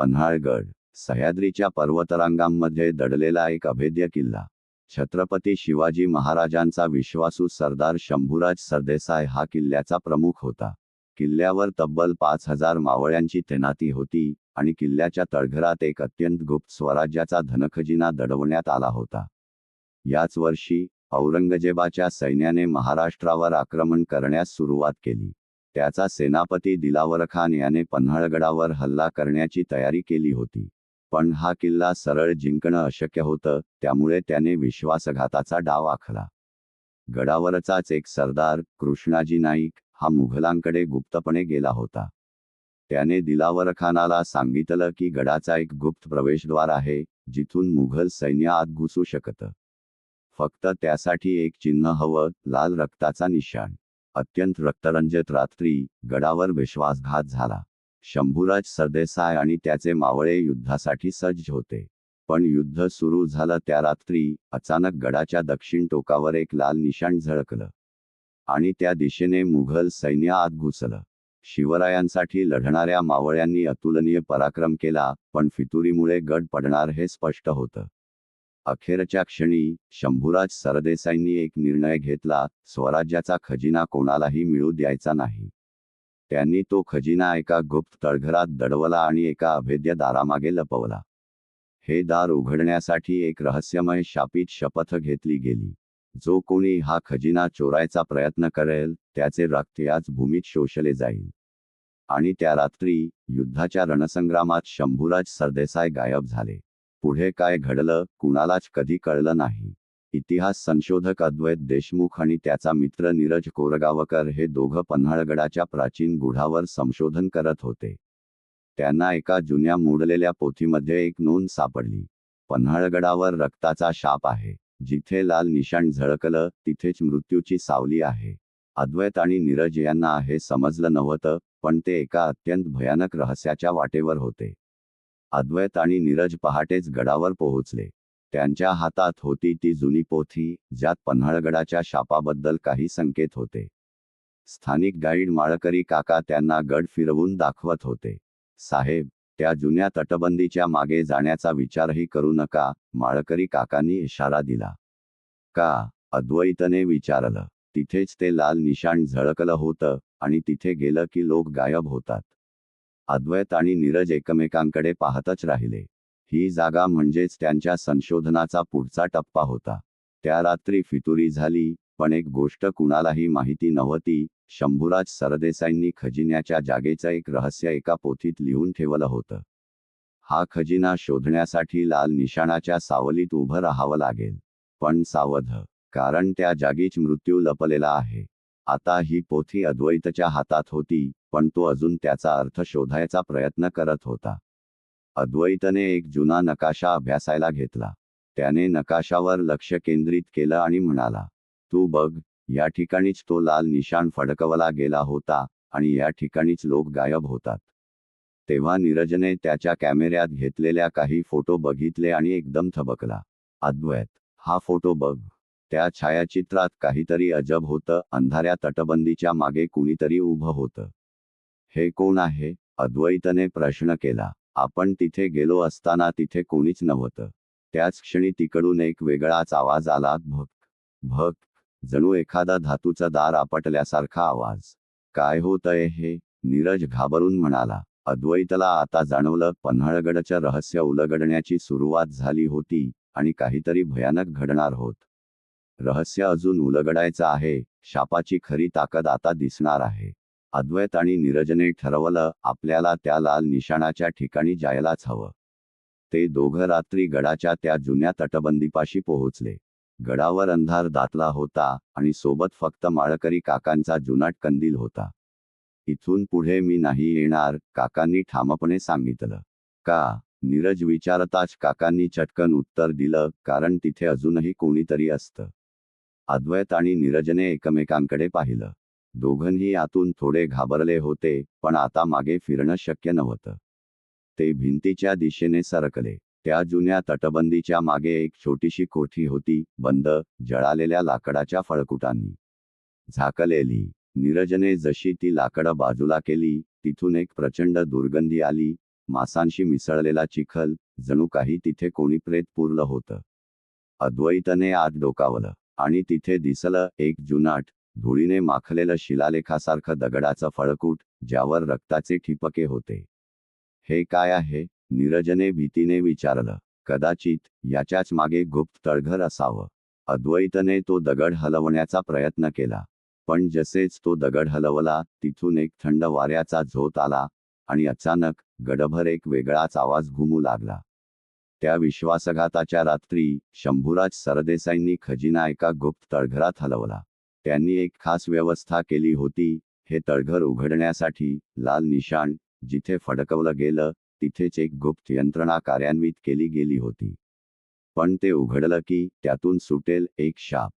पन्हाळगड सह्याद्रीच्या पर्वतरांगांमध्ये दडलेला एक अभेद्य किल्ला. छत्रपती शिवाजी महाराजांचा विश्वासू सरदार शंभूराज सरदेसाय हा किल्ल्याचा प्रमुख होता. किल्ल्यावर तब्बल पाच हजार मावळ्यांची तैनाती होती आणि किल्ल्याच्या तळघरात एक अत्यंत गुप्त स्वराज्याचा धनखजिना दडवण्यात आला होता. याच वर्षी औरंगजेबाच्या सैन्याने महाराष्ट्रावर आक्रमण करण्यास सुरुवात केली. त्याचा सेनापती दिलावर खान याने पन्हाळगडावर हल्ला करण्याची तयारी केली होती. पण हा किल्ला सरळ जिंकणं अशक्य होतं त्यामुळे त्याने विश्वासघाताचा डाव आखला. गडावरचाच एक सरदार कृष्णाजी नाईक हा मुघलांकडे गुप्तपणे गेला होता. त्याने दिलावर खानाला सांगितलं की गडाचा एक गुप्त प्रवेशद्वार आहे जिथून मुघल सैन्य आत घुसू शकतं. फक्त त्यासाठी एक चिन्ह हवं लाल रक्ताचा निशाण. अत्यंत रक्तरंजित रात्री गडावर विश्वासघात झाला. शंभूराज सरदेसाय आणि त्याचे मावळे युद्धासाठी सज्ज होते. पण युद्ध सुरू झालं त्या रात्री अचानक गडाच्या दक्षिण टोकावर एक लाल निशाण झळकलं. आणि त्या दिशेने मुघल सैन्य आत घुसलं. शिवरायांसाठी लढणाऱ्या मावळ्यांनी अतुलनीय पराक्रम केला पण फितुरीमुळे गड पडणार हे स्पष्ट होतं. अखेरच्या क्षणी शंभूराज सरदेसाईंनी एक निर्णय घेतला स्वराज्याचा खजिना कोणालाही मिळू द्यायचा नाही. त्यांनी तो खजिना एका गुप्त तळघरात दडवला आणि एका अभेद्य दारामागे लपवला. हे दार उघडण्यासाठी एक रहस्यमय शापित शपथ घेतली गेली. जो कोणी हा खजिना चोरायचा प्रयत्न करेल त्याचे रक्त याच भूमीत शोषले जाईल. आणि त्या रात्री युद्धाच्या रणसंग्रामात शंभूराज सरदेसाई गायब झाले. पुढे काय घडलं कुणालाच कधी कळलं नाही. इतिहास संशोधक अद्वैत देशमुख आणि त्याचा मित्र नीरज कोरगावकर हे दोघं पन्हाळगडाच्या प्राचीन गुढावर संशोधन करत होते. त्यांना एका जुन्या मोडलेल्या पोथीमध्ये एक नोंद सापडली. पन्हाळगडावर रक्ताचा शाप आहे. जिथे लाल निशाण झळकलं तिथेच मृत्यूची सावली आहे. अद्वैत आणि नीरज यांना हे समजलं नव्हतं पण ते एका अत्यंत भयानक रहस्याच्या वाटेवर होते. अद्वैत आणि नीरज पहाटेच गडावर पोहोचले. त्यांच्या हातात होती ती जुनी पोथी ज्यात पन्हाळगडाच्या शापाबद्दल काही संकेत होते. स्थानिक गाईड माळकरी काका त्यांना गड फिरवून दाखवत होते. साहेब त्या जुन्या तटबंदीच्या मागे जाण्याचा विचारही करू नका माळकरी काकांनी इशारा दिला. का? अद्वैतने विचारलं. तिथेच ते लाल निशाण झळकलं होतं आणि तिथे गेलं की लोक गायब होतात. अद्वैत आणि नीरज एकमेकांकडे पाहतच राहिले. ही जागा म्हणजेच त्यांच्या संशोधनाचा पुढचा टप्पा होता. त्या रात्री फितुरी झाली पण एक गोष्ट कुणालाही माहिती नव्हती शंभूराज सरदेसाईंनी खजिन्याच्या जागेचं एक रहस्य एका पोथीत लिहून ठेवलं होतं. हा खजिना शोधण्यासाठी लाल निशाणाच्या सावलीत उभं राहावं लागेल. पण सावध कारण त्या जागीच मृत्यू लपलेला आहे. आता ही पोथी अद्वैतच्या हातात होती पण तो अजून त्याचा अर्थ शोधायचा प्रयत्न करत होता. अद्वैतने एक जुना नकाशा अभ्यासायला घेतला. त्याने नकाशावर लक्ष केंद्रित केलं आणि म्हणाला तू बघ या ठिकाणीच तो लाल निशाण फडकवला गेला होता आणि या ठिकाणीच लोक गायब होतात. तेव्हा नीरजने त्याच्या कॅमेऱ्यात घेतलेल्या काही फोटो बघितले आणि एकदम थबकला. अद्वैत हा फोटो बघ. त्या छायाचित्रात काहीतरी अजब होतं. अंधाऱ्या तटबंदीच्या मागे कुणीतरी उभं होतं. हे कोण आहे? अद्वैतने प्रश्न केला. आपण तिथे गेलो असताना तिथे कोणीच नव्हतं. त्याच क्षणी तिकडून एक वेगळाच आवाज आला. भक भक. जणू एखादा धातूचा दार आपटल्यासारखा आवाज. काय होतंय हे? नीरज घाबरून म्हणाला. अद्वैतला आता जाणवलं पन्हाळगडचं रहस्य उलगडण्याची सुरुवात झाली होती आणि काहीतरी भयानक घडणार होत. रहस्य अजून उलगडायचं आहे. शापाची खरी ताकद आता दिसणार आहे. अद्वैत आणि नीरजने ठरवलं आपल्याला त्या लाल निशाणाच्या ठिकाणी जायलाच हवं. ते दोघं रात्री गडाच्या त्या जुन्या तटबंदीपाशी पोहोचले. गडावर अंधार दातला होता आणि सोबत फक्त माळकरी काकांचा जुनाट कंदील होता. इथून पुढे मी नाही येणार काकांनी ठामपणे सांगितलं. का? नीरज विचारताच काकांनी चटकन उत्तर दिलं कारण तिथे अजूनही कोणीतरी असतं. अद्वैत आणि नीरजने एकमेकांकडे पाहिलं. दोघंही आतून थोडे घाबरले होते पण आता मागे फिरणं शक्य नव्हतं. ते भिंतीच्या दिशेने सरकले. त्या जुन्या तटबंदीच्या मागे एक छोटीशी कोठी होती बंद जळालेल्या लाकडाच्या फळकुटांनी. झाकलेली. नीरजने जशी ती लाकडं बाजूला केली तिथून एक प्रचंड दुर्गंधी आली मासांशी मिसळलेला चिखल जणू काही तिथे कोणी प्रेत पुरलं होतं. अद्वैतने आत डोकावलं. आणि तिथे दिसलं एक जुनाट धुळीने माखलेलं शिलालेखासारखं दगडाचं फळकूट ज्यावर रक्ताचे ठिपके होते. हे काय आहे? नीरजने भीतीने विचारलं. कदाचित याच्याच मागे गुप्त तळघर असावं. अद्वैतने तो दगड हलवण्याचा प्रयत्न केला. पण जसेच तो दगड हलवला तिथून एक थंड वाऱ्याचा झोत आला आणि अचानक गडभर एक वेगळाच आवाज घुमू लागला. त्या विश्वासघाताच्या रात्री शंभूराज सरदेसाईंनी खजिना एका गुप्त तळघरात हलवला. त्यांनी एक खास व्यवस्था केली होती हे तळघर उघडण्यासाठी लाल निशाण जिथे फडकवलं गेलं तिथेच एक गुप्त यंत्रणा कार्यान्वित केली गेली होती. पण ते उघडलं की त्यातून सुटेल एक शाप.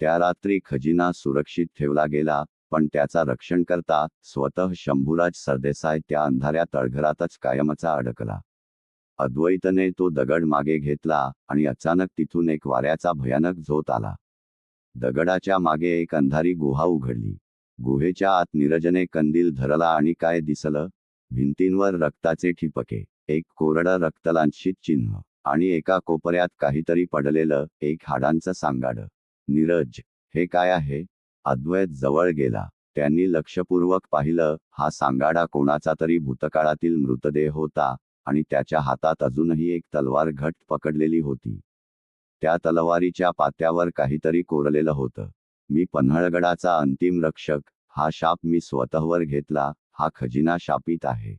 त्या रात्री खजिना सुरक्षित ठेवला गेला पण त्याचा रक्षण करता स्वतः शंभूराज सरदेसाई त्या अंधाऱ्या तळघरातच कायमचा अडकला. अद्वैतने तो दगड मागे घेतला आणि अचानक तिथून एक वाऱ्याचा भयानक झोत आला. दगडाच्या मागे एक अंधारी गुहा उघडली. गुहेच्या आत निरजने कंदील धरला आणि काय दिसलं? भिंतींवर रक्ताचे ठिपके एक कोरडं रक्तलांशित चिन्ह आणि एका कोपऱ्यात काहीतरी पडलेलं एक हाडांचं सांगाड. नीरज हे काय आहे? अद्वैत जवळ गेला. त्यांनी लक्षपूर्वक पाहिलं हा सांगाडा कोणाचा तरी भूतकाळातील मृतदेह होता आणि त्याच्या हातात अजूनही एक तलवार घट पकडलेली होती. त्या तलवारीच्या पात्यावर काहीतरी कोरलेलं होतं. मी पन्हाळगडाचा अंतिम रक्षक हा शाप मी स्वतःवर घेतला हा खजिना शापित आहे.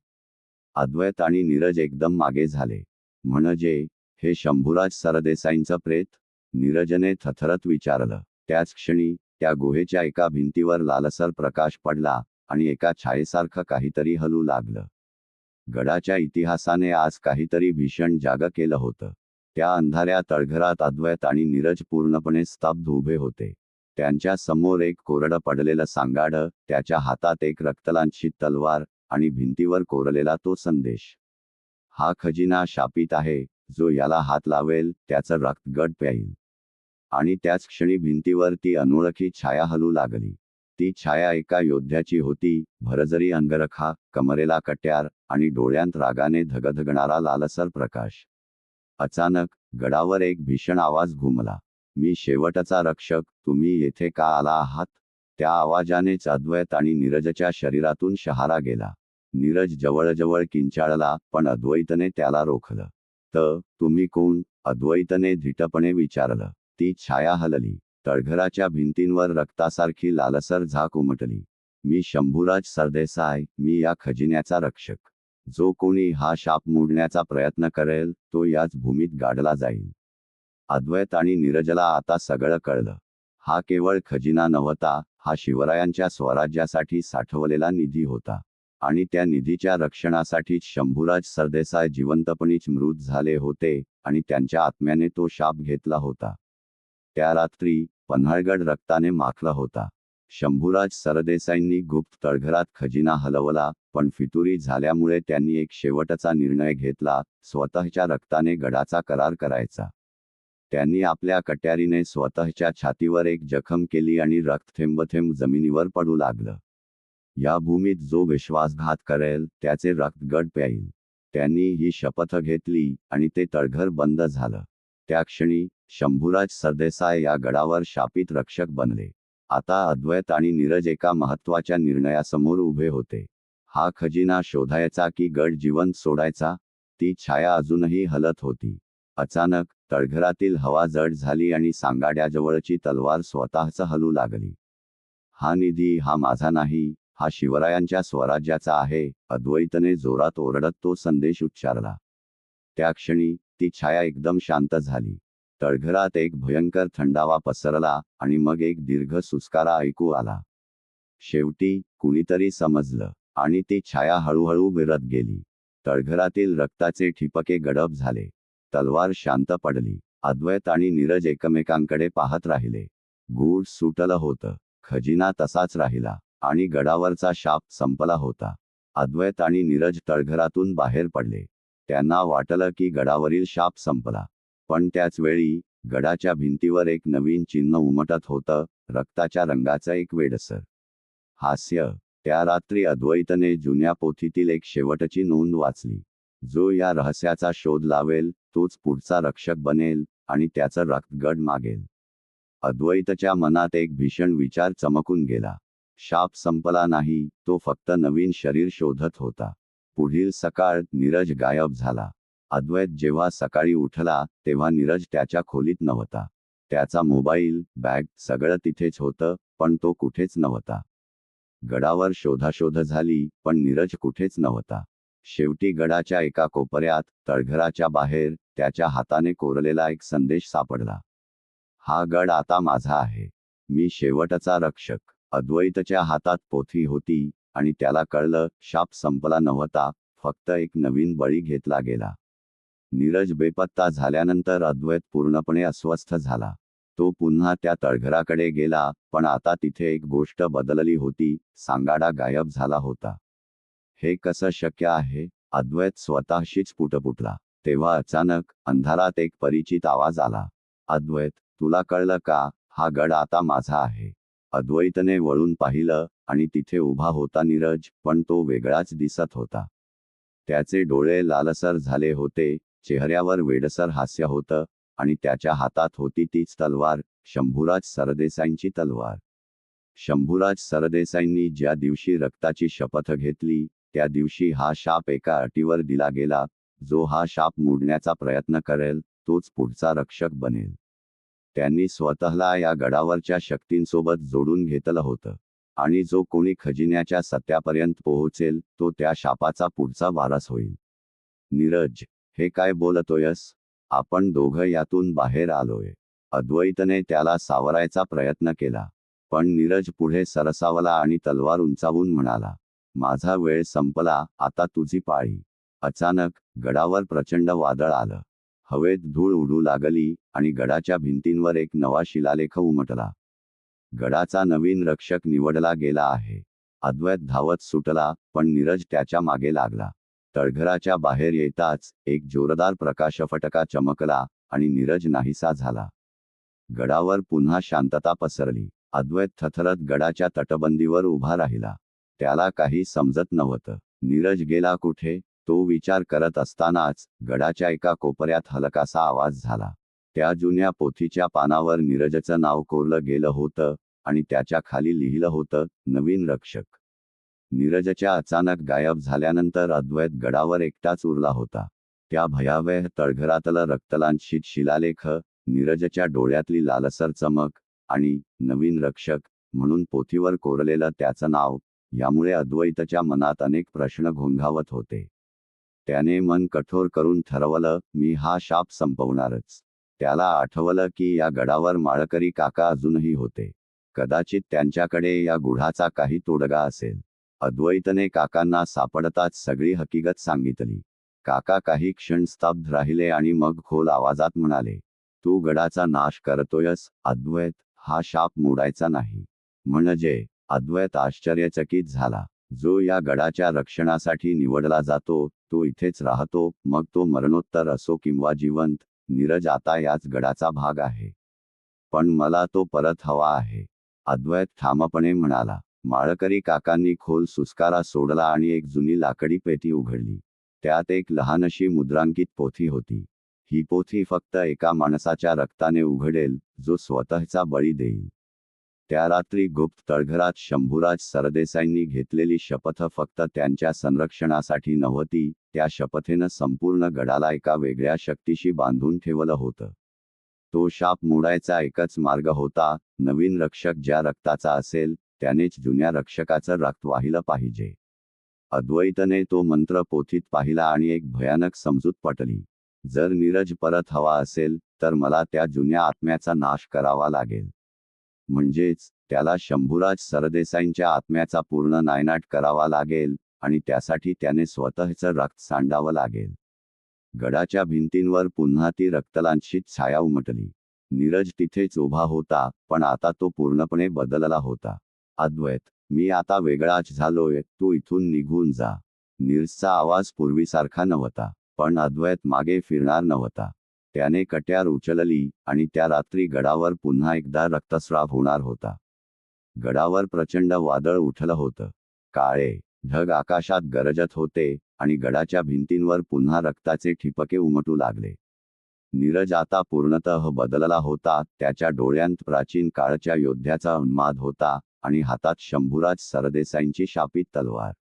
अद्वैत आणि नीरज एकदम मागे झाले. म्हणजे हे शंभूराज सरदेसाईंचं प्रेत? नीरजने थथरत विचारलं. त्याच क्षणी त्या गुहेच्या एका भिंतीवर लालसर प्रकाश पडला आणि एका छायेसारखं काहीतरी हलू लागलं. गडाच्या इतिहासाने आज काहीतरी भीषण जाग केलं होतं. त्या अंधाऱ्या तळघरात अद्वैत आणि नीरज पूर्णपणे स्तब्ध उभे होते. त्यांच्यासमोर एक कोरडं पडलेलं सांगाड त्याच्या हातात एक रक्तलांछित तलवार आणि भिंतीवर कोरलेला तो संदेश. हा खजिना शापित आहे जो याला हात लावेल त्याचं रक्त गट प्याईल आणि त्याच क्षणी भिंतीवर ती अनोळखी छाया हलू लागली. ती छाया एका योद्ध्याची होती. भरजरी अंगरखा कमरेला कट्यार आणि डोळ्यांत रागाने धगधगणारा लालसर प्रकाश. अचानक गडावर एक भीषण आवाज घुमला. मी शेवटचा रक्षक तुम्ही येथे का आला आहात? त्या आवाजाने अद्वैत आणि नीरजच्या शरीरातून शहारा गेला. नीरज जवळजवळ किंचाळला पण अद्वैतने त्याला रोखलं. तर तुम्ही कोण? अद्वैतने धिटपणे विचारलं. ती छाया हलली. तळघराच्या भिंतींवर रक्तासारखी लालसर झाक उमटली. मी शंभूराज सरदेसाय मी या खजिन्याचा रक्षक. जो कोणी हा शाप मोडण्याचा प्रयत्न करेल तो याच भूमीत गाडला जाईल. अद्वैत आणि नीरजला आता सगळं कळलं. हा केवळ खजिना नव्हता हा शिवरायांच्या स्वराज्यासाठी साठवलेला निधी होता. आणि त्या निधीच्या रक्षणासाठीच शंभूराज सरदेसाय जिवंतपणीच मृत झाले होते आणि त्यांच्या आत्म्याने तो शाप घेतला होता. त्या रात्री पन्हाळगड रक्ताने माखला होता. शंभूराज सरदेसाईंनी गुप्त तळघरात खजिना हलवला पण फितुरी झाल्यामुळे त्यांनी एक शेवटचा निर्णय घेतला स्वतःच्या रक्ताने गडाचा करार करायचा. त्यांनी आपल्या कट्यारीने स्वतःच्या छातीवर एक जखम केली आणि रक्त थेंबथेंब जमिनीवर पडू लागलं. या भूमीत जो विश्वासघात करेल त्याचे रक्त गड प्याईल. त्यांनी ही शपथ घेतली आणि ते तळघर बंद झालं. त्या क्षणी शंभूराज सरदेसाय या गडावर शापित रक्षक बनले. आता अद्वैत आणि नीरज एका महत्त्वाच्या निर्णयासमोर उभे होते. हा खजिना शोधायचा की गड जिवंत सोडायचा? ती छाया अजूनही हलत होती. अचानक तळघरातील हवा जड झाली आणि सांगाड्याजवळची तलवार स्वतःच हलू लागली. हा निधी हा माझा नाही हा शिवरायांच्या स्वराज्याचा आहे अद्वैतने जोरात ओरडत तो संदेश उच्चारला. त्या क्षणी ती छाया एकदम शांत झाली. तळघरात एक भयंकर थंडावा पसरला आणि मग एक दीर्घ सुस्कारा ऐकू आला. शेवटी कुणीतरी समजलं आणि ती छाया हळूहळू विरत गेली. तळघरातील रक्ताचे ठिपके गडप झाले. तलवार शांत पडली. अद्वैत आणि नीरज एकमेकांकडे पाहत राहिले. गूढ सुटलं होतं. खजिना तसाच राहिला आणि गडावरचा शाप संपला होता. अद्वैत आणि नीरज तळघरातून बाहेर पडले. त्यांना वाटलं की गडावरील शाप संपला. पण त्याच वेळी गडाच्या भिंतीवर एक नवीन चिन्ह उमटत होतं रक्ताच्या रंगाचं एक वेडसर. हास्य त्या रात्री अद्वैतने जुन्या पोथीतील एक शेवटची नोंद वाचली. जो या रहस्याचा शोध लावेल तोच पुढचा रक्षक बनेल आणि त्याचं रक्तगड मागेल. अद्वैतच्या मनात एक भीषण विचार चमकून गेला. शाप संपला नाही तो फक्त नवीन शरीर शोधत होता. पुढील सकाळ नीरज गायब झाला. अद्वैत जेव्हा सकाळी उठला तेव्हा नीरज त्याच्या खोलीत नव्हता. त्याचा मोबाईल बॅग सगळं तिथेच होतं पण तो कुठेच नव्हता. गडावर शोधाशोध झाली पण नीरज कुठेच नव्हता. शेवटी गडाच्या एका कोपऱ्यात तळघराच्या बाहेर त्याच्या हाताने कोरलेला एक संदेश सापडला. हा गड आता माझा आहे. मी शेवटचा रक्षक. अद्वैतच्या हातात पोथी होती आणि त्याला कळलं शाप संपला नव्हता फक्त एक नवीन बळी घेतला गेला. नीरज बेपत्ता झाल्यानंतर अद्वैत पूर्णपणे अस्वस्थ झाला. तो पुन्हा त्या तळघराकडे गेला पण आता तिथे एक गोष्ट बदलली होती सांगाडा गायब झाला होता. हे कसं शक्य आहे? अद्वैत स्वतःशीच पुटपुटला. तेव्हा अचानक अंधारात एक परिचित आवाज आला. अद्वैत तुला कळलं का? हा गड आता माझा आहे. अद्वैतने वळून पाहिलं आणि तिथे उभा होता नीरज पण तो वेगळाच दिसत होता. त्याचे डोळे लालसर झाले होते चेहऱ्यावर वेडसर हास्य होतं आणि त्याच्या हातात होती तीच तलवार शंभूराज सरदेसाईंची तलवार. शंभूराज सरदेसाईंनी ज्या दिवशी रक्ताची शपथ घेतली त्या दिवशी हा शाप एका अटीवर दिला गेला जो हा शाप मोडण्याचा प्रयत्न करेल तोच पुढचा रक्षक बनेल. त्यांनी स्वतःला या गडावरच्या शक्तींसोबत जोडून घेतलं होतं. आणि जो कोणी खजिन्याच्या सत्यापर्यंत पोहोचेल तो त्या शापाचा पुढचा वारस होईल. नीरज हे काय बोलतोयस? आपण दोघं यातून बाहेर आलोय. अद्वैतने त्याला सावरायचा प्रयत्न केला. पण नीरज पुढे सरसावला आणि तलवार उंचावून म्हणाला माझा वेळ संपला आता तुझी पाळी. अचानक गडावर प्रचंड वादळ आलं. हवेत धूळ उडू लागली आणि गडाच्या भिंतींवर एक नवा शिलालेख उमटला. गडाचा नवीन रक्षक निवडला गेला आहे. अद्वैत धावत सुटला पण नीरज त्याच्यामागे लागला. तळघराच्या बाहेर येताच एक जोरदार प्रकाशफटका चमकला आणि नीरज नाहीसा झाला. गडावर पुन्हा शांतता पसरली. अद्वैत थथरत गडाच्या तटबंदीवर उभा राहिला. त्याला काही समजत नव्हतं. नीरज गेला कुठे? तो विचार करत असतानाच गडाच्या एका कोपऱ्यात हलकासा आवाज झाला. त्या जुन्या पोथीच्या पानावर नीरजचं नाव कोरलं गेलं होतं आणि त्याच्याखाली लिहिलं होतं नवीन रक्षक. नीरजच्या अचानक गायब झाल्यानंतर अद्वैत गडावर एकटाच उरला होता. त्या भयावह तळघरातलं रक्तलांछित शिलालेख नीरजच्या डोळ्यातली लालसर चमक आणि नवीन रक्षक म्हणून पोथीवर कोरलेलं त्याचं नाव यामुळे अद्वैतच्या मनात अनेक प्रश्न घोंघावत होते. त्याने मन कठोर करून ठरवलं मी हा शाप संपवणारच. त्याला आठवलं की या गडावर माळकरी काका अजूनही होते. कदाचित त्यांच्याकडे या गुढाचा काही तोडगा असेल. अद्वैतने काकांना सापडताच सगळी हकीकत सांगितली. काका काही क्षण स्तब्ध राहिले आणि मग खोल आवाजात म्हणाले तू गडाचा नाश करतोयस अद्वैत. हा शाप मोडायचा नाही. म्हणजे? अद्वैत आश्चर्यचकित झाला. जो या गडाच्या रक्षणासाठी निवडला जातो तो इथेच राहतो मग तो मरणोत्तर असो किंवा जिवंत नीरज आता याच गडाचा भाग आहे. पण मला तो परत हवा आहे. अद्वैत ठामपणे म्हणाला माळकरी काकांनी खोल सुस्कारा सोडला आणि एक जुनी लाकडी पेटी उघडली. त्यात एक लहानशी मुद्रांकित पोथी होती. ही पोथी फक्त एका माणसाच्या रक्ताने उघडेल जो स्वतःचा बळी देईल. त्या रात्री गुप्त तळघरात शंभूराज सरदेसाईंनी घेतलेली शपथ फक्त त्यांच्या संरक्षणासाठी नव्हती त्या शपथेनं संपूर्ण गडाला एका वेगळ्या शक्तीशी बांधून ठेवलं होतं. तो शाप मोडायचा एकच मार्ग होता नवीन रक्षक ज्या रक्ताचा असेल त्यानेच जुन्या रक्षकाचं रक्त वाहिलं पाहिजे. अद्वैतने तो मंत्र पोथीत पाहिला आणि एक भयानक समजूत पटली. जर नीरज परत हवा असेल तर मला त्या जुन्या आत्म्याचा नाश करावा लागेल. म्हणजेच त्याला शंभूराज सरदेसाईंच्या आत्म्याचा पूर्ण नायनाट करावा लागेल आणि त्यासाठी त्याने स्वतःचं रक्त सांडावं लागेल. गडाच्या भिंतींवर पुन्हा ती रक्तलांशीत छाया उमटली. नीरज तिथेच उभा होता पण आता तो पूर्णपणे बदलला होता. अद्वैत मी आता वेगळाच झालोय तू इथून निघून जा. नीरजचा आवाज पूर्वीसारखा नव्हता पण अद्वैत मागे फिरणार नव्हता. त्याने कट्यार उचलली आणि त्या रात्री गडावर पुन्हा एकदा रक्तस्राव होणार होता. गडावर प्रचंड वादळ उठलं होतं. काळे ढग आकाशात गरजत होते आणि गडाच्या भिंतींवर पुन्हा रक्ताचे ठिपके उमटू लागले. नीरज आता पूर्णतः बदलला होता त्याच्या डोळ्यांत प्राचीन काळच्या योद्ध्याचा उन्माद होता आणि हातात शंभूराज सरदेसाईंची शापित तलवार.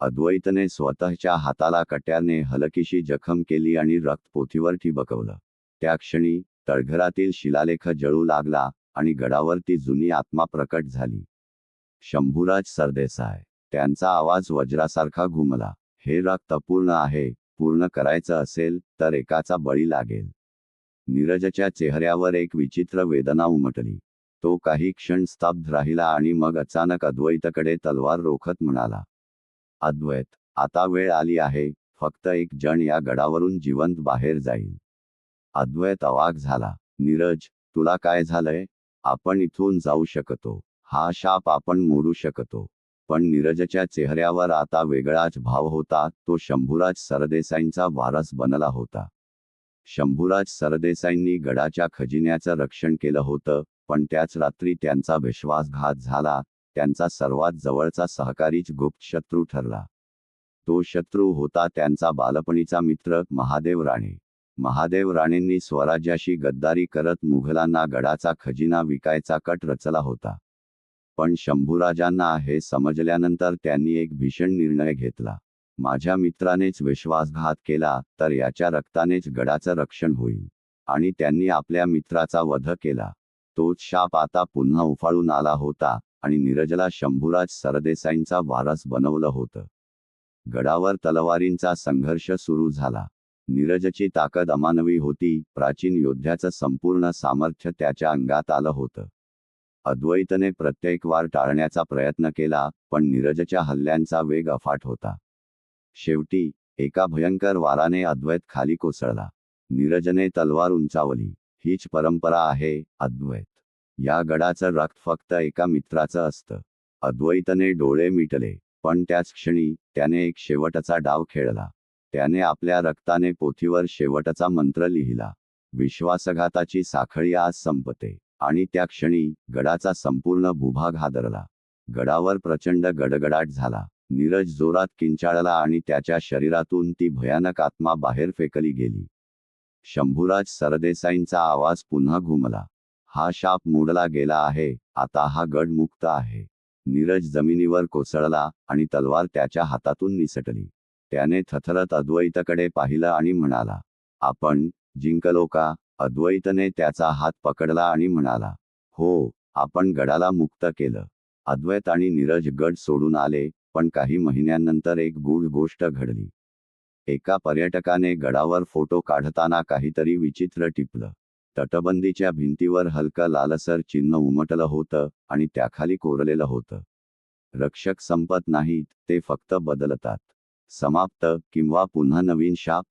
अद्वैतने स्वतःच्या हाताला कट्याने हलकीशी जखम केली आणि रक्तपोथीवर ठिबकवलं. त्या क्षणी तळघरातील शिलालेख जळू लागला आणि गडावर ती जुनी आत्मा प्रकट झाली. शंभूराज सरदेसाय त्यांचा आवाज वज्रासारखा घुमला. हे रक्त अपूर्ण आहे पूर्ण करायचं असेल तर एकाचा बळी लागेल. नीरजच्या चेहऱ्यावर एक विचित्र वेदना उमटली. तो काही क्षण स्तब्ध राहिला आणि मग अचानक अद्वैतकडे तलवार रोखत म्हणाला अद्वैत आता वेळ आली आहे फक्त एक जण या गडावरून जिवंत बाहेर जाईल. अद्वैत अवाक झाला नीरज तुला काय झालंय? आपण इथून जाऊ शकतो हा शाप आपण मोडू शकतो. पण नीरजच्या चेहऱ्यावर आता वेगळाच भाव होता तो शंभूराज सरदेसाईंचा वारस बनला होता. शंभूराज सरदेसाईंनी गडाच्या खजिन्याचं रक्षण केलं होतं पण त्याच रात्री त्यांचा विश्वासघात झाला त्यांचा सर्वात जवळचा सहकारीच गुप्त शत्रू ठरला. तो शत्रू होता त्यांचा बालपणीचा मित्र महादेव राणे. महादेव राणेंनी स्वराज्याशी गद्दारी करत मुघलांना गडाचा खजिना विकायचा कट रचला होता. पण शंभूराजांना हे समजल्यानंतर त्यांनी एक भीषण निर्णय घेतला. माझ्या मित्रानेच विश्वासघात केला तर याच्या रक्तानेच गडाचं रक्षण होईल आणि त्यांनी आपल्या मित्राचा वध केला. तोच शाप आता पुन्हा उफाळून आला होता आणि नीरजला शंभूराज सरदेसाईंचा वारस बनवलं होतं. गडावर तलवारींचा संघर्ष सुरू झाला. नीरजची ताकद अमानवी होती प्राचीन योद्ध्याचं संपूर्ण सामर्थ्य त्याच्या अंगात आलं होतं. अद्वैतने प्रत्येक वार टाळण्याचा प्रयत्न केला पण नीरजच्या हल्ल्यांचा वेग अफाट होता. शेवटी एका भयंकर वाराने अद्वैत खाली कोसळला. नीरजने तलवार उंचावली. हीच परंपरा आहे अद्वैत. या गडाचं रक्त फक्त एका मित्राचं असतं. अद्वैतने डोळे मिटले पण त्याच क्षणी त्याने एक शेवटचा डाव खेळला. त्याने आपल्या रक्ताने पोथीवर शेवटचा मंत्र लिहिला. विश्वासघाताची साखळी आज संपते आणि त्या क्षणी गडाचा संपूर्ण भूभाग हादरला. गडावर प्रचंड गडगडाट झाला. नीरज जोरात किंचाळला आणि त्याच्या शरीरातून ती भयानक आत्मा बाहेर फेकली गेली. शंभूराज सरदेसाईंचा आवाज पुन्हा घुमला. हा शाप मोडला गेला आहे आता हा गड मुक्त आहे. नीरज जमिनीवर कोसळला आणि तलवार त्याच्या हातातून निसटली. त्याने थथरत अद्वैतकडे पाहिलं आणि म्हणाला आपण जिंकलो का? अद्वैतने त्याचा हात पकडला आणि म्हणाला हो आपण गडाला मुक्त केलं. अद्वैत आणि नीरज गड सोडून आले पण काही महिन्यांनंतर एक गूढ गोष्ट घडली. एका पर्यटकाने गडावर फोटो काढताना काहीतरी विचित्र टिपलं. तटबंदीच्या भिंतीवर हलकं लालसर चिन्ह उमटलं होतं आणि त्याखाली कोरलेलं होतं. रक्षक संपत नाहीत ते फक्त बदलतात. समाप्त किंवा पुन्हा नवीन शाप?